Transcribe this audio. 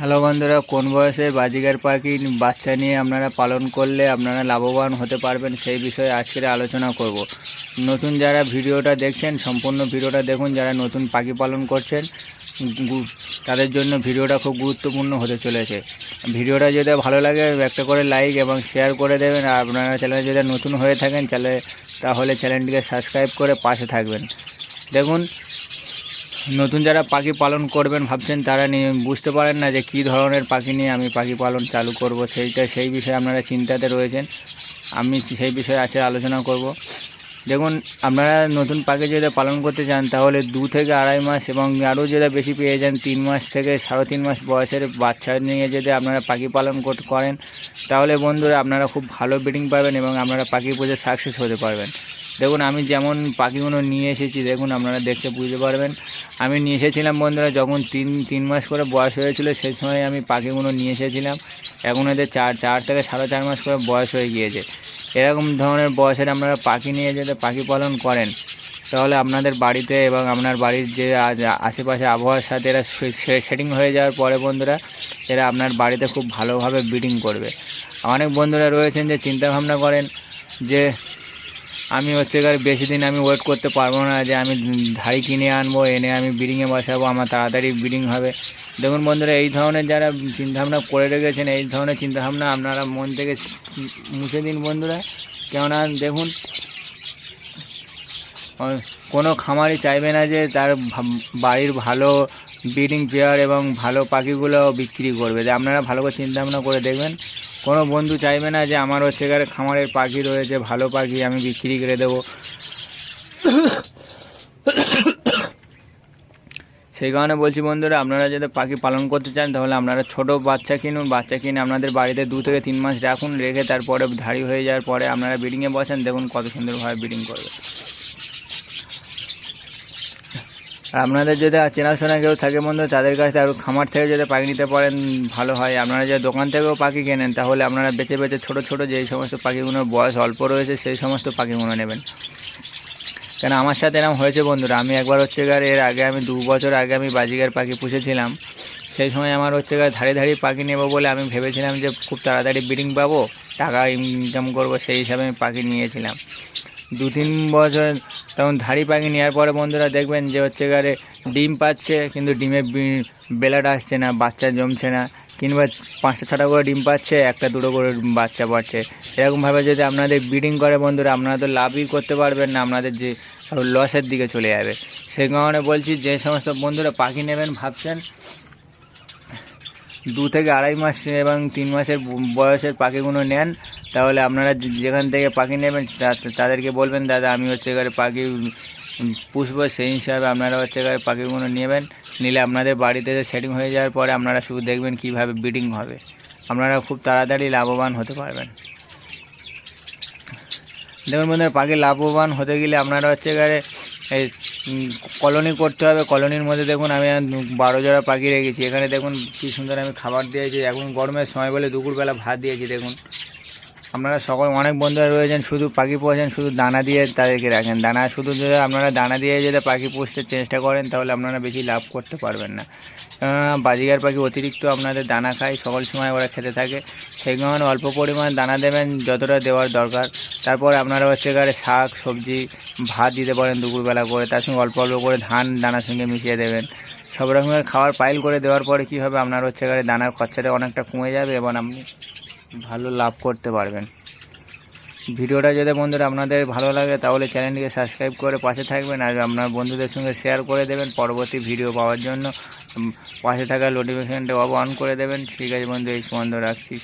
Hello বন্ধুরা, কোন বয়সে বাজিগার পাখি বাচ্চা নিয়ে আপনারা পালন করলে আপনারা লাভবান হতে পারবেন সেই বিষয়ে আজকের আলোচনা করব। নতুন যারা ভিডিওটা দেখছেন, সম্পূর্ণ ভিডিওটা দেখুন, যারা নতুন পাখি পালন করছেন তাদের জন্য ভিডিওটা খুব গুরুত্বপূর্ণ হতে চলেছে। ভিডিওটা যদি ভালো লাগে, একটা করে লাইক এবং শেয়ার করে দেবেন, আর আপনারা চ্যানেলে যদি নতুন হয়ে থাকেন তাহলে চ্যানেলটিকে সাবস্ক্রাইব করে পাশে থাকবেন। দেখুন নতুন যারা পাখি পালন করবেন ভাবছেন, তারা বুঝতে পারেন না যে কী ধরনের পাখি নিয়ে আমি পাখি পালন চালু করব। সেইটা, সেই বিষয়ে আপনারা চিন্তাতে রয়েছেন। আমি সেই বিষয়ে আছে আলোচনা করব। দেখুন, আপনারা নতুন পাখি যদি পালন করতে চান, তাহলে দু থেকে আড়াই মাস এবং আরও যদি বেশি পেয়ে যান, তিন মাস থেকে সাড়ে তিন মাস বয়সের বাচ্চা নিয়ে যদি আপনারা পাখি পালন কর- করেন, তাহলে বন্ধুরা আপনারা খুব ভালো ব্রিডিং পাবেন এবং আপনারা পাখি পুজো সাকসেস হতে পারবেন। দেখুন, আমি যেমন পাখিগুলো নিয়ে এসেছি, দেখুন, আপনারা দেখতে বুঝতে পারবেন। আমি নিয়ে এসেছিলাম বন্ধুরা, যখন তিন তিন মাস করে বয়স হয়েছিল, সেই সময় আমি পাখিগুলো নিয়ে এসেছিলাম। এখন এদের চার চার থেকে সাড়ে চার মাস করে বয়স হয়ে গিয়েছে। এরকম ধরনের বয়সের আপনারা পাখি নিয়ে যেতে, পাখি পালন করেন। তাহলে আপনাদের বাড়িতে এবং আপনার বাড়ির যে আশেপাশে আবহাওয়ার সাথে এরা সেটিং হয়ে যাওয়ার পরে বন্ধুরা, এরা আপনার বাড়িতে খুব ভালোভাবে ব্রিডিং করবে। অনেক বন্ধুরা রয়েছেন যে চিন্তা ভাবনা করেন যে আমি হচ্ছে গিয়ে বেশি দিন আমি ওয়েট করতে পারব না যে আমি ধাড়ি কিনে আনব, এনে আমি ব্রিডিংয়ে বসাবো, আমার তাড়াতাড়ি ব্রিডিং হবে। দেখুন বন্ধুরা, এই ধরনের যারা চিন্তাভাবনা করে রেখেছেন, এই ধরনের চিন্তাভাবনা আপনারা মন থেকে মুছে দিন বন্ধুরা। কেননা দেখুন কোনো খামারই চাইবে না যে তার বাড়ির ভালো ব্রিডিং পেয়ার এবং ভালো পাখিগুলো বিক্রি করবে। যে আপনারা ভালো করে চিন্তা ভাবনা করে দেখবেন। কোনো বন্ধু চাইবে না যে আমার হচ্ছে গিয়ে খামারের পাখি রয়েছে, ভালো পাখি আমি বিক্রি করে দেবো। সেই কারণে বলছি বন্ধুরা, আপনারা যদি পাখি পালন করতে চান, তাহলে আপনারা ছোট বাচ্চা কিনুন। বাচ্চা কিনে আপনাদের বাড়িতে দু থেকে তিন মাস রাখুন, রেখে তারপরে ধাড়ি হয়ে যাওয়ার পরে আপনারা ব্রিডিংয়ে বসেন, দেখুন কত সুন্দরভাবে ব্রিডিং করবে। আপনাদের যদি চেনাশোনা কেউ থাকে বন্ধু, তাদের কাছে আরও খামার থেকে যদি পাখি নিতে পারেন, ভালো হয়। আপনারা যদি দোকান থেকেও পাখি কেনেন, তাহলে আপনারা বেছে বেছে ছোটো ছোটো যেই সমস্ত পাখিগুলোর বয়স অল্প রয়েছে, সেই সমস্ত পাখিগুলো নেবেন। কেন, আমার সাথে এরকম হয়েছে বন্ধুরা, আমি একবার হচ্ছে গার এর আগে আমি দু বছর আগে আমি বাজিগার পাখি পুষেছিলাম। সেই সময় আমার হচ্ছে গার ধারে ধারে পাখি নেব বলে আমি ভেবেছিলাম যে খুব তাড়াতাড়ি ব্রিডিং পাবো, টাকা ইনকাম করব, সেই হিসাবে আমি পাখি নিয়েছিলাম। দু তিন বছর তখন ধাড়ি পাখি নেওয়ার পরে বন্ধুরা দেখবেন যে হচ্ছে গারে ডিম পাচ্ছে, কিন্তু ডিমে বি- বেলাটা আসছে না, বাচ্চা জমছে না, কিংবা পাঁচটা ছটা করে ডিম পাচ্ছে, একটা দুটো করে বাচ্চা পাচ্ছে। এরকমভাবে যদি আপনাদের ব্রিডিং করে বন্ধুরা, আপনারা তো লাভই করতে পারবেন না, আপনাদের যে আরও লসের দিকে চলে যাবে। সেই কারণে বলছি, যে সমস্ত বন্ধুরা পাখি নেবেন ভাবছেন, দু থেকে আড়াই মাস এবং তিন মাসের বয়সের পাখিগুলো নেন তাহলে আপনারা যেখান থেকে পাখি নেবেন তাদেরকে বলবেন, দাদা, আমি হচ্ছে এবারে পাখি পুষবো। সেই হিসাবে আপনারা হচ্ছে এবারে পাখিগুলো নেবেন। নিলে আপনাদের বাড়িতে সেটিং হয়ে যাওয়ার পরে আপনারা শুধু দেখবেন কীভাবে ব্রিডিং হবে। আপনারা খুব তাড়াতাড়ি লাভবান হতে পারবেন। দেখুন বন্ধুরা, পাখি লাভবান হতে গেলে আপনারা হচ্ছে এবারে এই কলোনি করতে হবে। কলোনির মধ্যে দেখুন, আমি বারো জোড়া পাখি রেখেছি। এখানে দেখুন কি সুন্দর আমি খাবার দিয়েছি। এখন গরমের সময় বলে দুপুরবেলা ভাত দিয়েছি, দেখুন। আপনারা সকল অনেক বন্ধুরা রয়েছেন, শুধু পাখি পোষেন, শুধু দানা দিয়ে তাদেরকে রাখেন। দানা শুধু যদি আপনারা দানা দিয়ে যদি পাখি পুষতে চেষ্টা করেন, তাহলে আপনারা বেশি লাভ করতে পারবেন না। বাজিগার পাখি অতিরিক্ত আপনাদের দানা খায়, সকল সময় ওরা খেতে থাকে। সেই কারণে অল্প পরিমাণ দানা দেবেন, যতটা দেওয়ার দরকার। তারপর আপনারা হচ্ছে গাড়ি শাক, সবজি, ভাত দিতে পারেন দুপুরবেলা করে। তার সঙ্গে অল্প অল্প করে ধান, দানার সঙ্গে মিশিয়ে দেবেন। সব রকমের খাবার পাইল করে দেওয়ার পরে কী হবে আপনার হচ্ছে গাড়ি দানার খরচাটা অনেকটা কমে যাবে এবং আপনি ভালো লাভ করতে পারবেন। ভিডিওটা যদি বন্ধুরা আপনাদের ভালো লাগে, তাহলে চ্যানেলটিকে সাবস্ক্রাইব করে পাশে থাকবেন আর আপনার বন্ধুদের সঙ্গে শেয়ার করে দেবেন পরবর্তী ভিডিও পাওয়ার জন্য। পাশে থাকা নোটিফিকেশানটা অন করে দেবেন। ঠিক আছে বন্ধু, এই বন্ধ রাখছি।